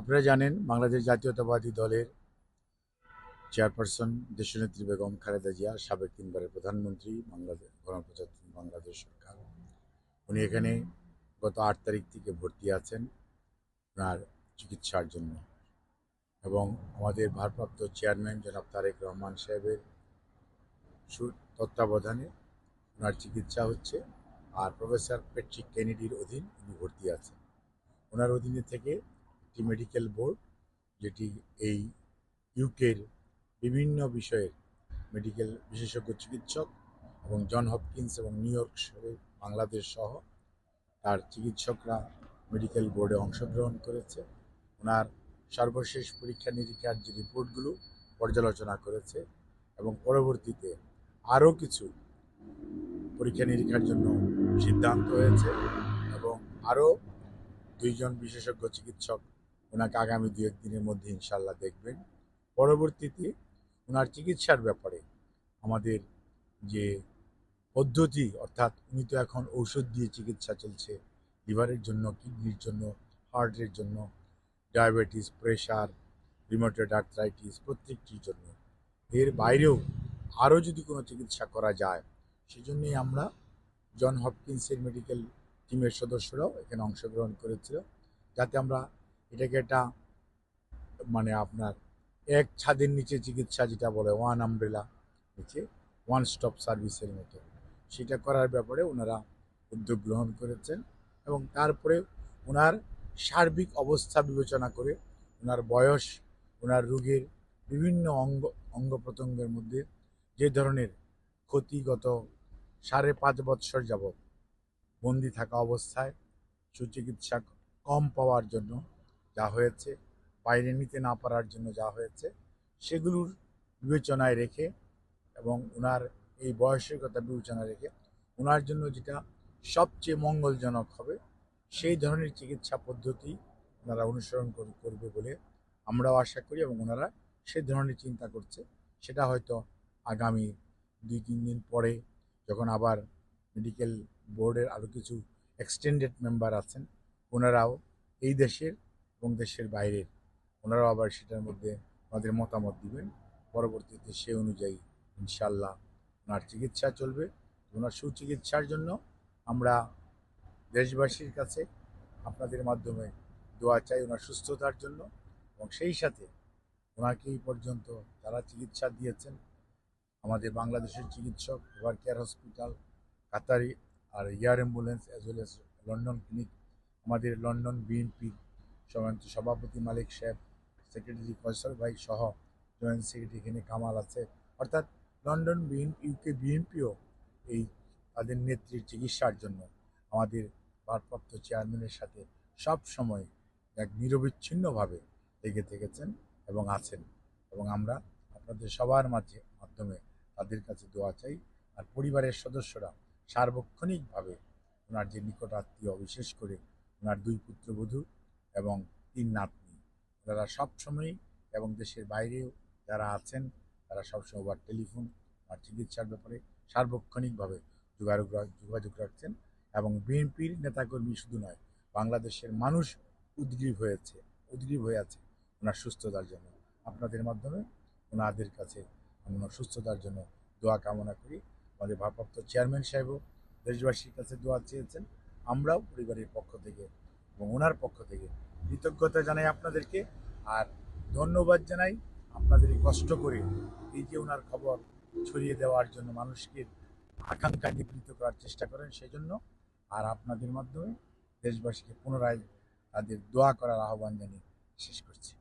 আপনারা জানেন বাংলাদেশ জাতীয়তাবাদী দলের চেয়ারপারসন দেশনেত্রী বেগম খালেদা জিয়া সাবেক তিনবারের প্রধানমন্ত্রী বাংলাদেশ গণপ্রজাতন্ত্রী বাংলাদেশ সরকার। উনি এখানে গত আট তারিখ থেকে ভর্তি আছেন ওনার চিকিৎসার জন্য। এবং আমাদের ভারপ্রাপ্ত চেয়ারম্যান জনাব তারেক রহমান সাহেবের তত্ত্বাবধানে ওনার চিকিৎসা হচ্ছে আর প্রফেসর পেট্রিক কেনেডির অধীন উনি ভর্তি আছেন। ওনার অধীনে থেকে একটি মেডিকেল বোর্ড যেটি এই ইউকের বিভিন্ন বিষয়ের মেডিকেল বিশেষজ্ঞ চিকিৎসক এবং জন হপকিন্স এবং নিউ ইয়র্ক বাংলাদেশ সহ তার চিকিৎসকরা মেডিকেল বোর্ডে অংশগ্রহণ করেছে। ওনার সর্বশেষ পরীক্ষা নিরীক্ষার যে রিপোর্টগুলো পর্যালোচনা করেছে এবং পরবর্তীতে আরও কিছু পরীক্ষা নিরীক্ষার জন্য সিদ্ধান্ত হয়েছে এবং আরও দুইজন বিশেষজ্ঞ চিকিৎসক ওনাকে আগামী দু একদিনের মধ্যে ইনশাল্লাহ দেখবেন। পরবর্তীতে ওনার চিকিৎসার ব্যাপারে আমাদের যে পদ্ধতি, অর্থাৎ উনি তো এখন ঔষধ দিয়ে চিকিৎসা চলছে, লিভারের জন্য, কিডনির জন্য, হার্টের জন্য, ডায়াবেটিস, প্রেশার, রিমোটেড আর্থ্রাইটিস প্রত্যেকটির জন্য। এর বাইরেও আরও যদি কোনো চিকিৎসা করা যায়, সেজন্যই আমরা জন হপকিন্সের মেডিকেল টিমের সদস্যরাও এখানে অংশগ্রহণ করেছিল। যাতে আমরা এটাকে একটা মানে আপনার এক ছাদের নিচে চিকিৎসা যেটা বলে ওয়ান আমব্রেলা নিচে ওয়ান স্টপ সার্ভিসের মতো। সেটা করার ব্যাপারে ওনারা উদ্যোগ গ্রহণ করেছেন এবং তারপরে ওনার সার্বিক অবস্থা বিবেচনা করে ওনার বয়স, ওনার রোগের বিভিন্ন অঙ্গ অঙ্গ প্রত্যঙ্গের মধ্যে যে ধরনের ক্ষতিগত সাড়ে পাঁচ বৎসর যাবৎ বন্দি থাকা অবস্থায় সুচিকিৎসা কম পাওয়ার জন্য যা হয়েছে, বাইরে নিতে না পারার জন্য যা হয়েছে, সেগুলোর বিবেচনায় রেখে এবং ওনার এই বয়সের কথা বিবেচনায় রেখে ওনার জন্য যেটা সবচেয়ে মঙ্গলজনক হবে, সেই ধরনের চিকিৎসা পদ্ধতি ওনারা অনুসরণ কর- করবে বলে আমরাও আশা করি এবং ওনারা সেই ধরনের চিন্তা করছে। সেটা হয়তো আগামী দুই, তিন দিন পরে যখন আবার মেডিকেল বোর্ডের আরও কিছু এক্সটেন্ডেড মেম্বার আছেন ওনারাও এই দেশের এবং দেশের বাইরের ওনারাও আবার সেটার মধ্যে আমাদের মতামত দিবেন। পরবর্তীতে সে অনুযায়ী ইনশাল্লাহ ওনার চিকিৎসা চলবে। ওনার সুচিকিৎসার জন্য আমরা দেশবাসীর কাছে আপনাদের মাধ্যমে দোয়া চাই ওনার সুস্থতার জন্য এবং সেই সাথে ওনাকে এই পর্যন্ত যারা চিকিৎসা দিয়েছেন, আমাদের বাংলাদেশের চিকিৎসক এভার কেয়ার হসপিটাল কাতারি আর air ambulance as well as London clinic আমাদের লন্ডন বিএনপির সভাপতি সভাপতি, মালিক সাহেব সেক্রেটারি ফয়সল ভাই সহ জয়েন্ট সেক্রেটারি এখানে কামাল আছে। অর্থাৎ লন্ডন বিএনপি ইউকে বিএনপিও এই তাদের নেত্রীর চিকিৎসার জন্য আমাদের ভারপ্রাপ্ত চেয়ারম্যানের সাথে সব সময় এক নিরবিচ্ছিন্নভাবে লেগে থেকেছেন এবং আছেন। এবং আমরা আপনাদের সবার মাঝে, মাধ্যমে তাদের কাছে দোয়া চাই। আর পরিবারের সদস্যরা সার্বক্ষণিকভাবে ওনার যে নিকট আত্মীয়, বিশেষ করে ওনার দুই পুত্রবধূ এবং তিন নাতনি। ওনারা সবসময়ই এবং দেশের বাইরেও যারা আছেন, তারা সবসময় ওবার টেলিফোন বা চিকিৎসার ব্যাপারে সার্বক্ষণিকভাবে যোগাযোগ যোগাযোগ রাখছেন এবং বিএনপির নেতাকর্মী শুধু নয়, বাংলাদেশের মানুষ উদ্গ্রীব হয়েছে, উদ্গ্রীব হয়ে আছে ওনার সুস্থতার জন্য। আপনাদের মাধ্যমে ওনাদের কাছে ওনার সুস্থতার জন্য দোয়া কামনা করি। আমাদের ভারপ্রাপ্ত চেয়ারম্যান সাহেবও দেশবাসীর কাছে দোয়া চেয়েছেন। আমরাও পরিবারের পক্ষ থেকে এবং ওনার পক্ষ থেকে কৃতজ্ঞতা জানাই আপনাদেরকে আর ধন্যবাদ জানাই আপনাদের এই কষ্ট করে এই যে ওনার খবর ছড়িয়ে দেওয়ার জন্য মানুষকে আকাঙ্ক্ষা নিবৃত করার চেষ্টা করেন সেই জন্য আর আপনাদের মাধ্যমে দেশবাসীকে পুনরায় তাদের দোয়া করার আহ্বান জানিয়ে শেষ করছি।